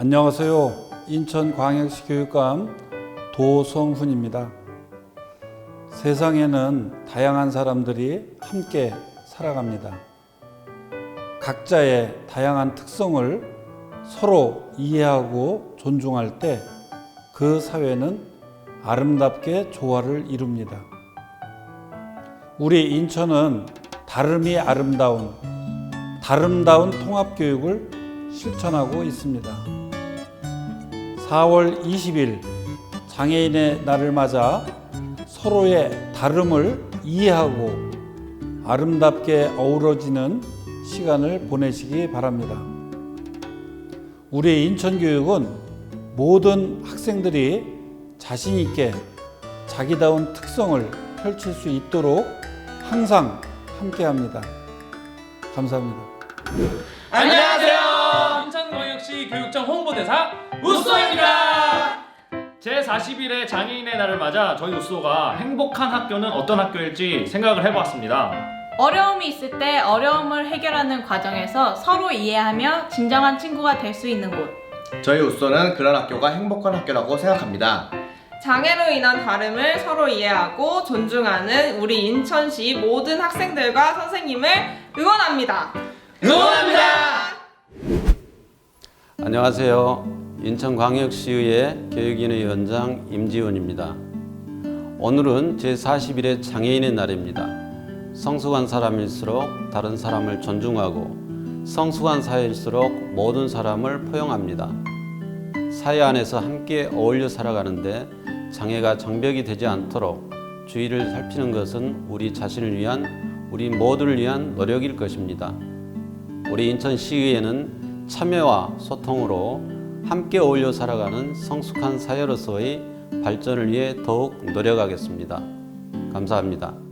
안녕하세요. 인천광역시 교육감 도성훈입니다. 세상에는 다양한 사람들이 함께 살아갑니다. 각자의 다양한 특성을 서로 이해하고 존중할 때 그 사회는 아름답게 조화를 이룹니다. 우리 인천은 다름이 아름다운 다름다운 통합교육을 실천하고 있습니다. 4월 20일 장애인의 날을 맞아 서로의 다름을 이해하고 아름답게 어우러지는 시간을 보내시기 바랍니다. 우리 인천교육은 모든 학생들이 자신 있게 자기다운 특성을 펼칠 수 있도록 항상 함께 합니다. 감사합니다. 안녕하세요. 교육청 홍보대사 우쏘입니다. 제 40일의 장애인의 날을 맞아 저희 우쏘가 행복한 학교는 어떤 학교일지 생각을 해보았습니다. 어려움이 있을 때 어려움을 해결하는 과정에서 서로 이해하며 진정한 친구가 될 수 있는 곳. 저희 우소는 그런 학교가 행복한 학교라고 생각합니다. 장애로 인한 다름을 서로 이해하고 존중하는 우리 인천시 모든 학생들과 선생님을 응원합니다. 응원합니다. 안녕하세요. 인천광역시의회 교육위원회 위원장 임지훈입니다. 오늘은 제41회 장애인의 날입니다. 성숙한 사람일수록 다른 사람을 존중하고 성숙한 사회일수록 모든 사람을 포용합니다. 사회 안에서 함께 어울려 살아가는데 장애가 장벽이 되지 않도록 주의를 살피는 것은 우리 자신을 위한 우리 모두를 위한 노력일 것입니다. 우리 인천시의회는 참여와 소통으로 함께 어울려 살아가는 성숙한 사회로서의 발전을 위해 더욱 노력하겠습니다. 감사합니다.